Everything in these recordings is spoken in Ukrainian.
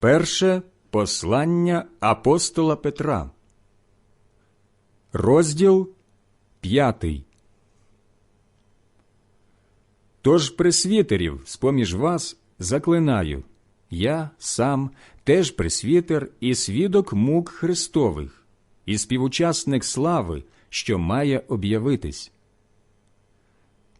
Перше послання апостола Петра, розділ п'ятий. Тож пресвітерів з-поміж вас заклинаю, я сам теж пресвітер і свідок мук Христових, і співучасник слави, що має об'явитись.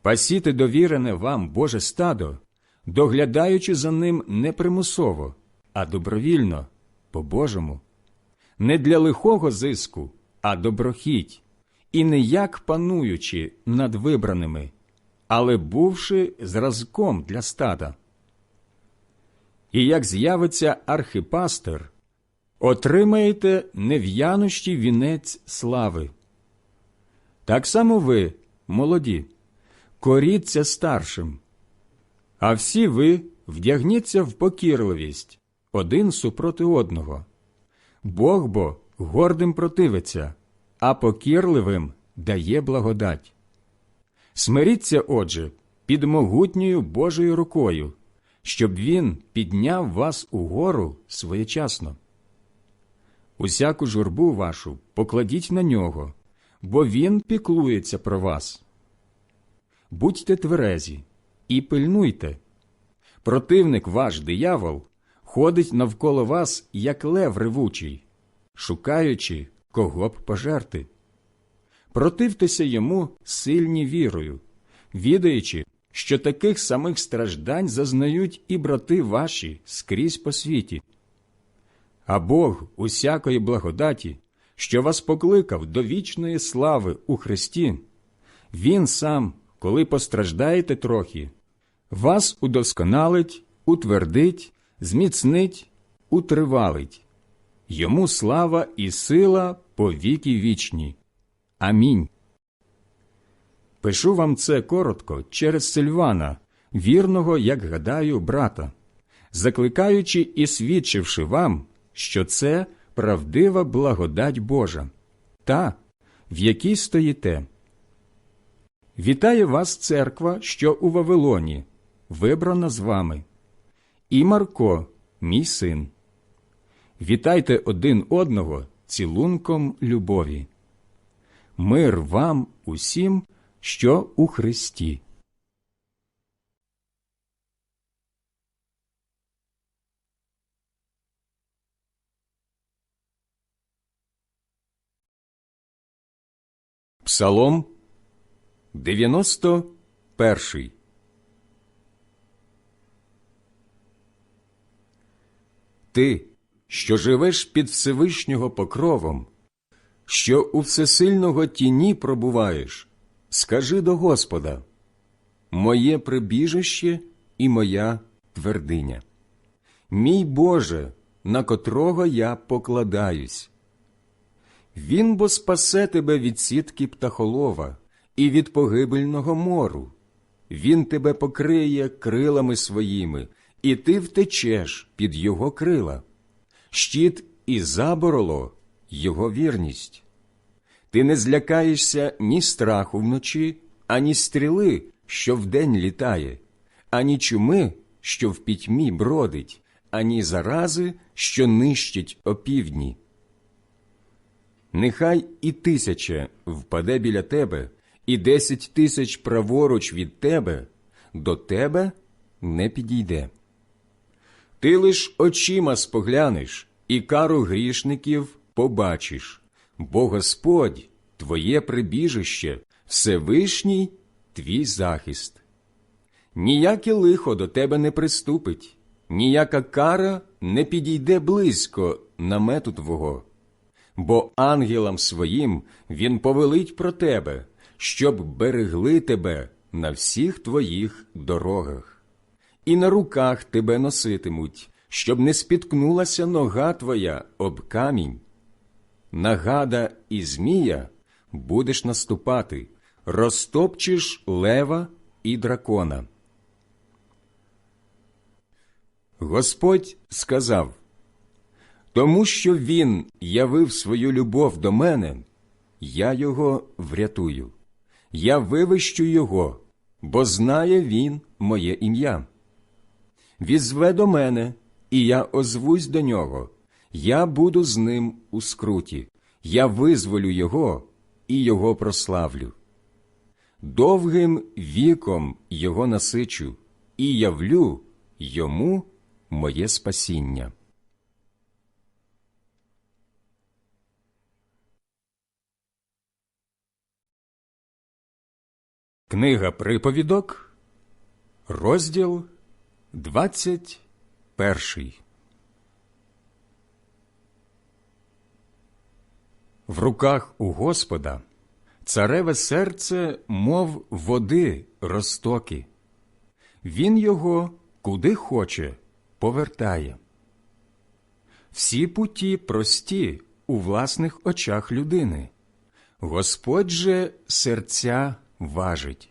Пасіте довірене вам Боже стадо, доглядаючи за ним не примусово, а добровільно, по-божому, не для лихого зиску, а доброхіть, і не як пануючи над вибраними, але бувши зразком для стада. І як з'явиться архипастир, отримаєте нев'янощі вінець слави. Так само ви, молоді, коріться старшим, а всі ви вдягніться в покірливість один супроти одного. Бог бо гордим противиться, а покірливим дає благодать. Смиріться, отже, під могутньою Божою рукою, щоб він підняв вас угору своєчасно. Усяку журбу вашу покладіть на нього, бо він піклується про вас. Будьте тверезі і пильнуйте. Противник ваш диявол ходить навколо вас, як лев ревучий, шукаючи, кого б пожерти. Противтеся йому сильні вірою, відаючи, що таких самих страждань зазнають і брати ваші скрізь по світі. А Бог усякої благодаті, що вас покликав до вічної слави у Христі, Він сам, коли постраждаєте трохи, вас удосконалить, утвердить, зміцнить, утривалить. Йому слава і сила по віки вічні. Амінь. Пишу вам це коротко через Сильвана, вірного, як гадаю, брата, закликаючи і свідчивши вам, що це правдива благодать Божа, та, в якій стоїте. Вітає вас церква, що у Вавилоні, вибрана з вами, і Марко, мій син. Вітайте один одного цілунком любові. Мир вам усім, що у Христі. Псалом 91 Ти, що живеш під Всевишнього покровом, що у всесильного тіні пробуваєш, скажи до Господа Моє прибіжище і моя твердиня. Мій Боже, на котрого я покладаюсь. Він бо спасе тебе від сітки птахолова і від погибельного мору. Він тебе покриє крилами своїми, і ти втечеш під його крила. Щит і забороло його вірність. Ти не злякаєшся ні страху вночі, ані стріли, що вдень літає, ані чуми, що в пітьмі бродить, ані зарази, що нищить опівдні. Нехай і тисяча впаде біля тебе, і десять тисяч праворуч від тебе, до тебе не підійде. Ти лиш очима споглянеш, і кару грішників побачиш, бо Господь твоє прибіжище, Всевишній твій захист. Ніяке лихо до тебе не приступить, ніяка кара не підійде близько намету твого, бо ангелам своїм він повелить про тебе, щоб берегли тебе на всіх твоїх дорогах, і на руках тебе носитимуть, щоб не спіткнулася нога твоя об камінь. На гада і змія будеш наступати, розтопчеш лева і дракона. Господь сказав, тому що він явив свою любов до мене, я його врятую, я вивищу його, бо знає він моє ім'я. Візве до мене, і я озвусь до нього, я буду з ним у скруті, я визволю його і його прославлю. Довгим віком його насичу і явлю йому моє спасіння. Книга приповідок, розділ двадцять перший. В руках у Господа цареве серце, мов води розтоки. Він його куди хоче повертає. Всі путі прості у власних очах людини. Господь же серця важить.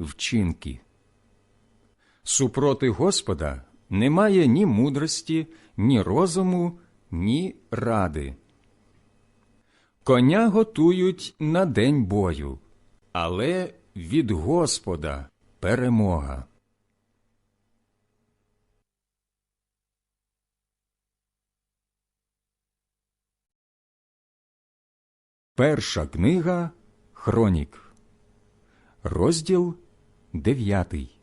вчинки. Супроти Господа немає ні мудрості, ні розуму, ні ради. Коня готують на день бою, але від Господа перемога. Перша книга Хронік, розділ дев'ятий.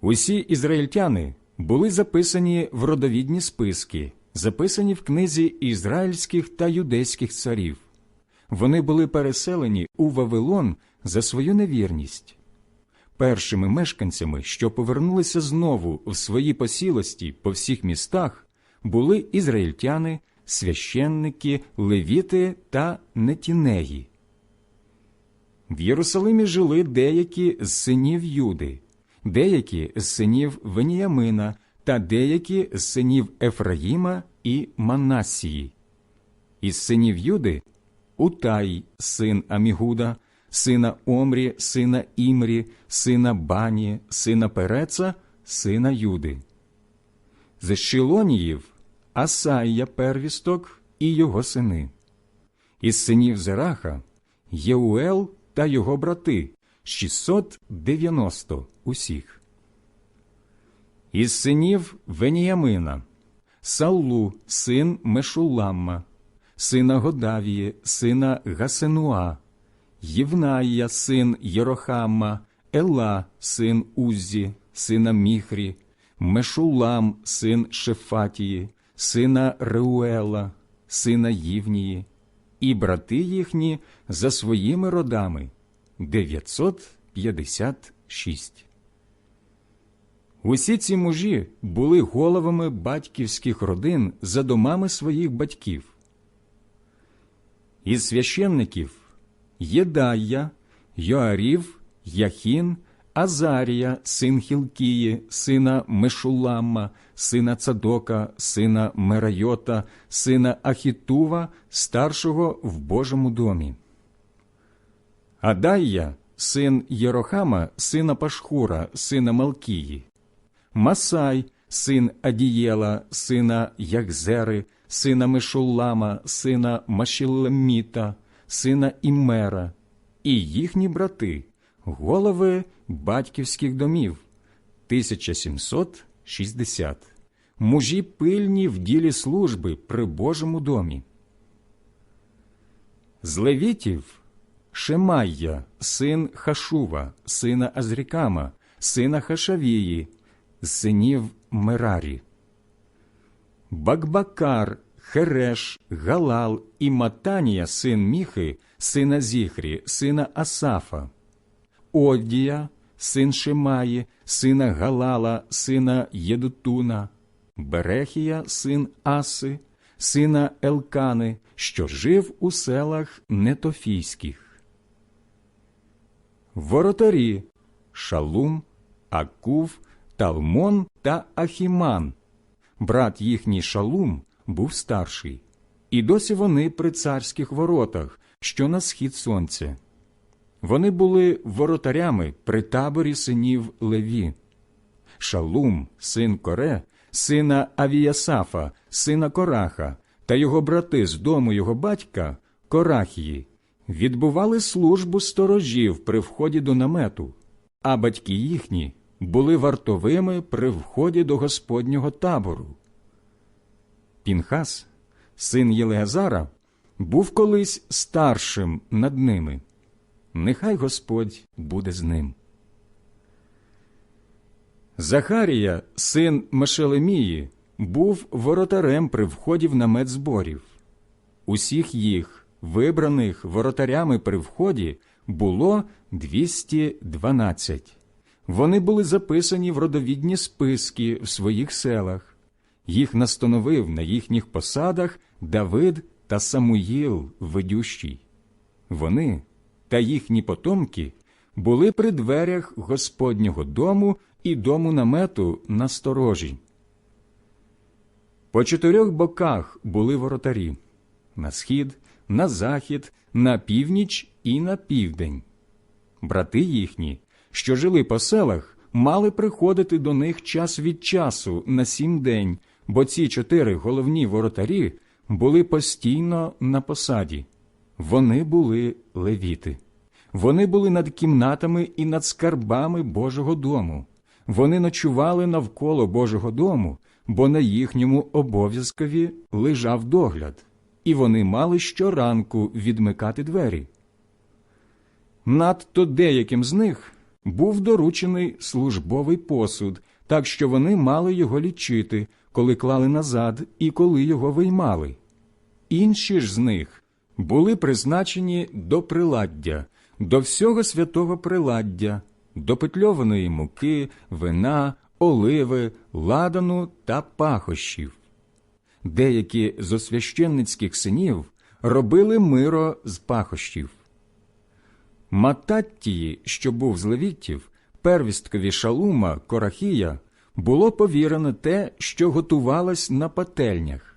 Усі ізраїльтяни були записані в родовідні списки, записані в книзі ізраїльських та юдейських царів. Вони були переселені у Вавилон за свою невірність. Першими мешканцями, що повернулися знову в свої посілості по всіх містах, були ізраїльтяни священники, левіти та нетінеї. В Єрусалимі жили деякі з синів Юди, деякі з синів Веніямина та деякі з синів Ефраїма і Манасії. Із синів Юди Утай, син Амігуда, сина Омрі, сина Імрі, сина Бані, сина Переца, сина Юди. З Шилоніїв Асаїя первісток і його сини. Із синів Зераха Єуел та його брати. 690 усіх. Із синів Веніямина. Саллу, син Мешуламма, сина Годавії, сина Гасенуа, Євнаїя, син Єрохамма, Ела, син Уззі, сина Міхрі, Мешулам, син Шефатії, сина Реуела, сина Ївнії, і брати їхні за своїми родами 956. Усі ці мужі були головами батьківських родин за домами своїх батьків. Із священників Єдая, Йоарів, Яхін, Азарія, син Хілкії, сина Мешуламма, сина Цадока, сина Мерайота, сина Ахітува, старшого в Божому домі. Адайя, син Єрохама, сина Пашхура, сина Малкії, Масай, син Адієла, сина Ягзери, сина Мешулама, сина Машілеміта, сина Імера, і їхні брати, голови батьківських домів 1760, мужі пильні в ділі служби при Божому домі. З левітів Шемайя, син Хашува, сина Азрікама, сина Хашавії, синів Мерарі. Бакбакар, Хереш, Галал і Матанія, син Міхи, сина Зіхрі, сина Асафа, Оддія, син Шимаї, сина Галала, сина Єдутуна, Берехія, син Аси, сина Елкани, що жив у селах Нетофійських. Воротарі Шалум, Акув, Талмон та Ахіман. Брат їхній Шалум був старший, і досі вони при царських воротах, що на схід сонця. Вони були воротарями при таборі синів Леві. Шалум, син Коре, сина Авіясафа, сина Кораха, та його брати з дому його батька Корахії відбували службу сторожів при вході до намету, а батьки їхні були вартовими при вході до Господнього табору. Пінхас, син Єлеазара, був колись старшим над ними. Нехай Господь буде з ним. Захарія, син Мешелемії, був воротарем при вході в намет зборів. Усіх їх, вибраних воротарями при вході, було 212. Вони були записані в родовідні списки в своїх селах. Їх настановив на їхніх посадах Давид та Самуїл ведющий. Вони та їхні потомки були при дверях Господнього дому і дому намету на сторожі. По чотирьох боках були воротарі на схід, на захід, на північ і на південь. Брати їхні, що жили по селах, мали приходити до них час від часу на сім день, бо ці чотири головні воротарі були постійно на посаді. Вони були левіти. Вони були над кімнатами і над скарбами Божого дому. Вони ночували навколо Божого дому, бо на їхньому обов'язкові лежав догляд, і вони мали щоранку відмикати двері. Надто деяким з них був доручений службовий посуд, так що вони мали його лічити, коли клали назад і коли його виймали. Інші ж з них були призначені до приладдя, до всього святого приладдя, до петльованої муки, вина, оливи, ладану та пахощів. Деякі з освященницьких синів робили миро з пахощів. Мататтії, що був з левітів, первісткові шалума Корахія, було повірено те, що готувалось на пательнях.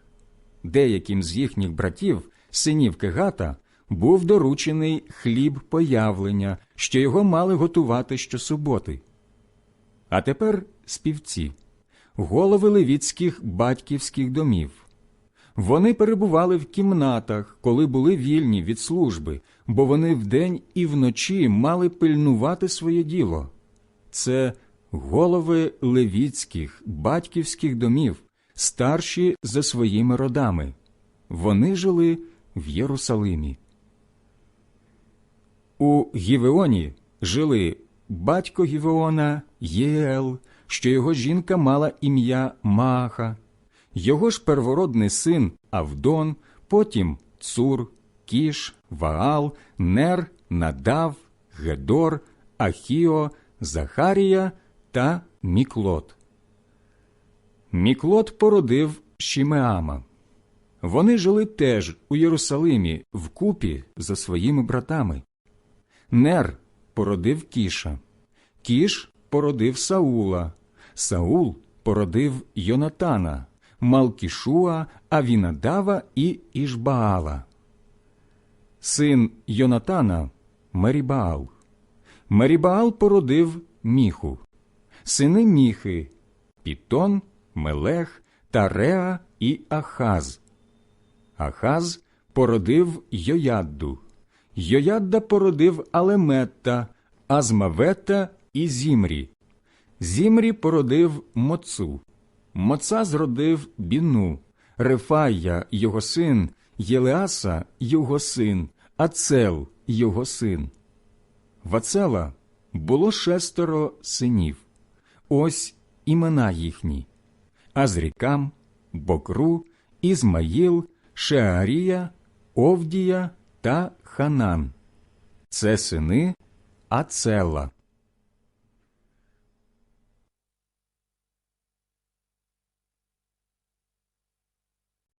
Деяким з їхніх братів, синів Кегата, був доручений хліб появлення, що його мали готувати щосуботи. А тепер співці, голови левіцьких батьківських домів. Вони перебували в кімнатах, коли були вільні від служби, бо вони вдень і вночі мали пильнувати своє діло. Це голови левіцьких батьківських домів, старші за своїми родами. Вони жили в Єрусалимі. У Гівеоні жили батько Гівеона Єел, що його жінка мала ім'я Maaха, його ж первородний син Авдон, потім Цур, Кіш, Ваал, Нер, Надав, Гедор, Ахіо, Захарія та Міклот. Міклот породив Шімеама. Вони жили теж у Єрусалимі вкупі за своїми братами. Нер породив Кіша, Кіш породив Саула, Саул породив Йонатана, Малкішуа, Авінадава і Ішбаала. Син Йонатана Мерібаал. Мерібаал породив Міху, сини Міхи, Пітон, Мелех, Тареа і Ахаз. Ахаз породив Йоядду. Йоядда породив Алеметта, Азмавета і Зімрі. Зімрі породив Моцу. Моца зродив Біну, Рефая його син, Єлеаса його син, Ацел його син. В Ацела було шестеро синів. Ось імена їхні Азрікам, Бокру, Ізмаїл, Шеарія, Овдія та Ханан. Це сини Ацела.